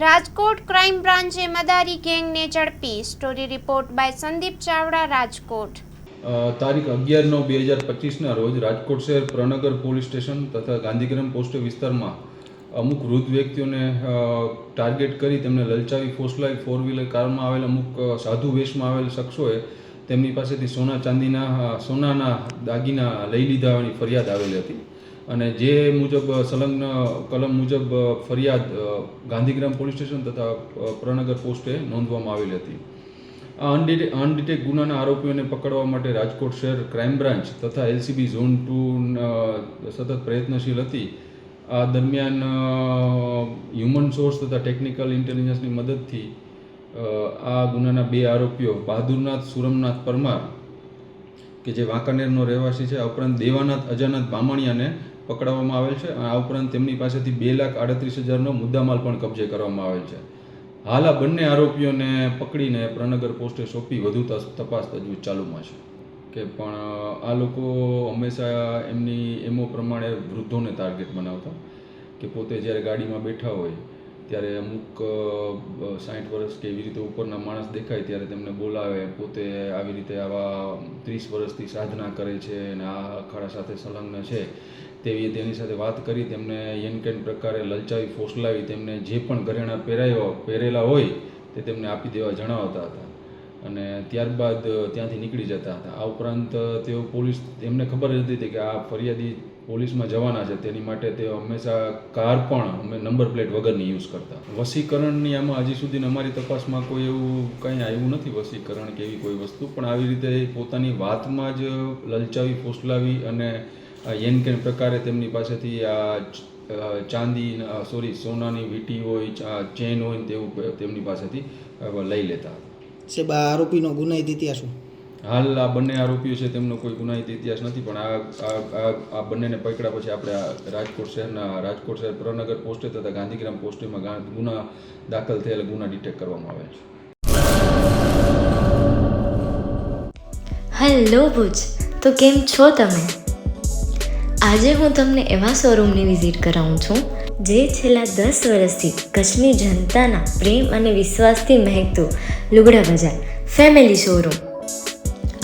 Rajkot crime બ્રાન્ચે મદારી ગેંગને ઝડપી. Story report by Sandeep Chavda, Rajkot. તારીખ અગિયાર નવ બે હજાર પચીસના રોજ રાજકોટ શહેર પ્રનગર પોલીસ સ્ટેશન તથા ગાંધીગ્રામ પોસ્ટ વિસ્તારમાં અમુક વૃદ્ધ વ્યક્તિઓને ટાર્ગેટ કરી તેમને લલચાવી ફોસલાવી ફોર વ્હીલર કારમાં આવેલ અમુક સાધુ વેશમાં આવેલ શખ્સોએ તેમની પાસેથી સોના ચાંદીના સોનાના દાગીના લઈ લીધા હોવાની ફરિયાદ આવેલી હતી. અને જે મુજબ સંલગ્ન કલમ મુજબ ફરિયાદ ગાંધીગ્રામ પોલીસ સ્ટેશન તથા પ્રનગર પોસ્ટે નોંધવામાં આવેલી હતી. આ અનડિટે, અનડિટેક ગુનાના આરોપીઓને પકડવા માટે રાજકોટ શહેર ક્રાઇમ બ્રાન્ચ તથા એલસીબી ઝોન ટુ સતત પ્રયત્નશીલ હતી. આ દરમિયાન હ્યુમન સોર્સ તથા ટેકનિકલ ઇન્ટેલિજન્સની મદદથી આ ગુનાના બે આરોપીઓ બહાદુરનાથ સુરમનાથ પરમાર, કે જે વાંકાનેરનો રહેવાસી છે ઉપરાંત દેવાનાથ અજાનાથ બામણિયાને પકડવામાં આવેલ છે આ ઉપરાંત તેમની પાસેથી બે લાખ આડત્રીસ હજારનો મુદ્દામાલ પણ કબજે કરવામાં આવેલ છે. હાલ આ બંને આરોપીઓને પકડીને પ્રનગર પોસ્ટે સોંપી વધુ તપાસ તજવીજ ચાલુમાં છે. કે પણ આ લોકો હંમેશા એમની એમો પ્રમાણે વૃદ્ધોને ટાર્ગેટ બનાવતા. કે પોતે જ્યારે ગાડીમાં બેઠા હોય ત્યારે અમુક સાઠ વર્ષ કે એવી રીતે ઉપરના માણસ દેખાય ત્યારે તેમને બોલાવે, પોતે આવી રીતે આવા ત્રીસ વર્ષથી સાધના કરે છે અને આ અખાડા સાથે સંલગ્ન છે. તેવી, તેની સાથે વાત કરી, તેમને યનકેન પ્રકારે લલચાવી ફોસલાવી, તેમને જે પણ ઘરેણાં પહેરાયો, પહેરેલા હોય, તે તેમને આપી દેવા જણાવતા હતા. અને ત્યારબાદ ત્યાંથી નીકળી જતા હતા. આ ઉપરાંત તેઓ પોલીસ એમને ખબર જ હતી કે આ ફરિયાદી પોલીસમાં જવાના છે, તેની માટે તે હંમેશા કાર પણ અમે નંબર પ્લેટ વગરની યુઝ કરતા. વસીકરણની આમાં હજી સુધી અમારી તપાસમાં કોઈ એવું કંઈ આવ્યું નથી વસીકરણ કે એવી કોઈ વસ્તુ, પણ આવી રીતે પોતાની વાતમાં જ લલચાવી, ફોસલાવી અને યેન કેન પ્રકારે તેમની પાસેથી આ ચાંદી સોરી, સોનાની વીંટી હોય ચેન હોય તેવું તેમની પાસેથી લઈ લેતા. સાહેબ આરોપીનો ગુનાહિત ઇતિહાસ શું? હાલ આ બંને આરોપીઓ છે તેમનો કોઈ ગુનાહિત ઇતિહાસ નથી, પણ આ આ- બંનેને પકડ્યા પછી આપણે રાજકોટ શહેરના રાજકોટ શહેર પ્રનગર પોસ્ટે તથા ગાંધીગ્રામ પોસ્ટેમાં ગુના દાખલ થયેલા ગુના ડિટેક્ટ કરવામાં આવ્યા છે. હેલો ભુજ, તો કેમ છો તમે? આજે હું તમને એવા શોરૂમની વિઝિટ કરાવું છું, જે છેલ્લા દસ વર્ષથી કચ્છની જનતાના પ્રેમ અને વિશ્વાસથી મહેકતું લુગડા બજાર ફેમિલી શોરૂમ